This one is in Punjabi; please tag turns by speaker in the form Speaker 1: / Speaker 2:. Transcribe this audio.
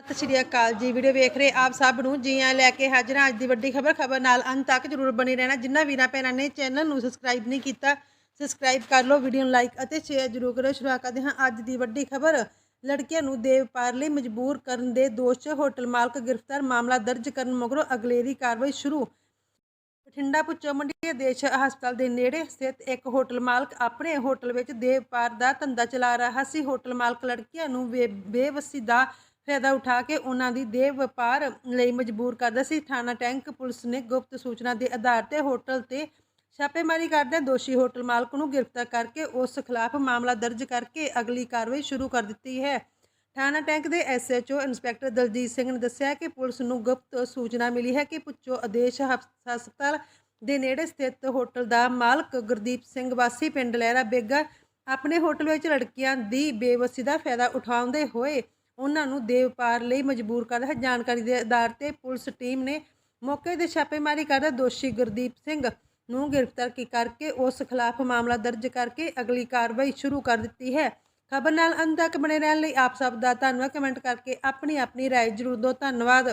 Speaker 1: ਸਤਿ ਸ਼੍ਰੀ ਅਕਾਲ ਜੀ। ਵੀਡੀਓ ਵੇਖ ਰਹੇ ਆਪ ਸਭ ਨੂੰ, ਜੀ ਆਇਆਂ ਲੈ ਕੇ ਹਾਜ਼ਰ ਹਾਂ। ਅੱਜ ਦੀ ਵੱਡੀ ਖਬਰ ਖਬਰ ਨਾਲ ਅੰਤ ਤੱਕ ਜਰੂਰ ਬਣੇ ਰਹਿਣਾ। ਜਿੰਨਾ ਵੀਰਾਂ ਭੈਣਾਂ ਨੇ ਚੈਨਲ ਨੂੰ ਸਬਸਕ੍ਰਾਈਬ ਨਹੀਂ ਕੀਤਾ, ਸਬਸਕ੍ਰਾਈਬ ਕਰ ਲਓ, ਵੀਡੀਓ ਨੂੰ ਲਾਈਕ ਅਤੇ ਸ਼ੇਅਰ ਜਰੂਰ ਕਰੋ। ਸ਼ੁਰੂਆਤ ਕਰਦੇ ਹਾਂ ਅੱਜ ਦੀ ਵੱਡੀ ਖਬਰ। ਲੜਕੀਆਂ ਨੂੰ ਦੇਵ ਪਾਰ ਲਈ ਮਜਬੂਰ ਕਰਨ ਦੇ ਦੋਸ਼ 'ਚ ਹੋਟਲ ਮਾਲਕ ਗ੍ਰਿਫਤਾਰ, ਮਾਮਲਾ ਦਰਜ ਕਰਨ ਮਗਰੋਂ ਅਗਲੇਰੀ ਕਾਰਵਾਈ ਸ਼ੁਰੂ। ਬਠਿੰਡਾ ਪੁੱਚੋ ਮੰਡੀ ਦੇਸ਼ ਹਸਪਤਾਲ ਦੇ ਨੇੜੇ ਸਥਿਤ ਇੱਕ ਹੋਟਲ ਮਾਲਕ ਆਪਣੇ ਹੋਟਲ ਵਿੱਚ ਦੇਵ ਪਾਰ ਦਾ ਧੰਦਾ ਚਲਾ ਰਿਹਾ ਸੀ। ਹੋਟਲ ਮਾਲਕ ਲੜਕੀਆਂ ਨੂੰ ਬੇ- ਬੇਵਸੀ ਦਾ ਫਾਇਦਾ ਉਠਾ ਕੇ ਉਹਨਾਂ ਦੀ ਦੇਵ ਵਪਾਰ ਲਈ ਮਜਬੂਰ ਕਰਦਾ ਸੀ। ਥਾਣਾ ਟੈਂਕ ਪੁਲਿਸ ਨੇ ਗੁਪਤ ਸੂਚਨਾ ਦੇ ਆਧਾਰ ਤੇ ਹੋਟਲ ਤੇ ਛਾਪੇਮਾਰੀ ਕਰਦਿਆਂ ਦੋਸ਼ੀ ਹੋਟਲ ਮਾਲਕ ਨੂੰ ਗ੍ਰਿਫਤਾਰ ਕਰਕੇ ਉਸ ਖਿਲਾਫ ਮਾਮਲਾ ਦਰਜ ਕਰਕੇ ਅਗਲੀ ਕਾਰਵਾਈ ਸ਼ੁਰੂ ਕਰ ਦਿੱਤੀ ਹੈ। ਥਾਣਾ ਟੈਂਕ ਦੇ ਐਸਐਚਓ ਇੰਸਪੈਕਟਰ ਦਲਜੀਤ ਸਿੰਘ ਨੇ ਦੱਸਿਆ ਕਿ ਪੁਲਿਸ ਨੂੰ ਗੁਪਤ ਸੂਚਨਾ ਮਿਲੀ ਹੈ ਕਿ ਪੁੱਚੋ ਆਦੇਸ਼ ਹਸਪਤਾਲ ਦੇ ਨੇੜੇ ਸਥਿਤ ਹੋਟਲ ਦਾ ਮਾਲਕ ਗੁਰਦੀਪ ਸਿੰਘ ਵਾਸੀ ਪਿੰਡ ਲਹਿਰਾ ਬੇਗਾ ਆਪਣੇ ਹੋਟਲ ਵਿੱਚ ਲੜਕੀਆਂ ਦੀ ਬੇਵਸੀ ਦਾ ਫਾਇਦਾ ਉਠਾਉਂਦੇ ਹੋਏ ਉਹਨਾਂ ਨੂੰ ਦੇਵ ਪਾਰ ਲਈ ਮਜਬੂਰ ਕਰਦਾ ਹੈ। ਜਾਣਕਾਰੀ ਦੇ ਆਧਾਰ ਤੇ ਪੁਲਿਸ ਟੀਮ ਨੇ ਮੌਕੇ ਤੇ ਛਾਪੇਮਾਰੀ ਕਰਦਾ ਦੋਸ਼ੀ ਗੁਰਦੀਪ ਸਿੰਘ ਨੂੰ ਗ੍ਰਿਫਤਾਰ ਕਰਕੇ ਉਸ ਖਿਲਾਫ ਮਾਮਲਾ ਦਰਜ ਕਰਕੇ ਅਗਲੀ ਕਾਰਵਾਈ ਸ਼ੁਰੂ ਕਰ ਦਿੱਤੀ ਹੈ। ਖਬਰ ਨਾਲ ਅੰਤ ਤੱਕ ਬਣੇ ਰਹਿਣ ਲਈ ਆਪ ਸਭ ਦਾ ਧੰਨਵਾਦ। ਕਮੈਂਟ ਕਰਕੇ ਆਪਣੀ ਆਪਣੀ ਰਾਏ ਜ਼ਰੂਰ ਦਿਓ। ਧੰਨਵਾਦ।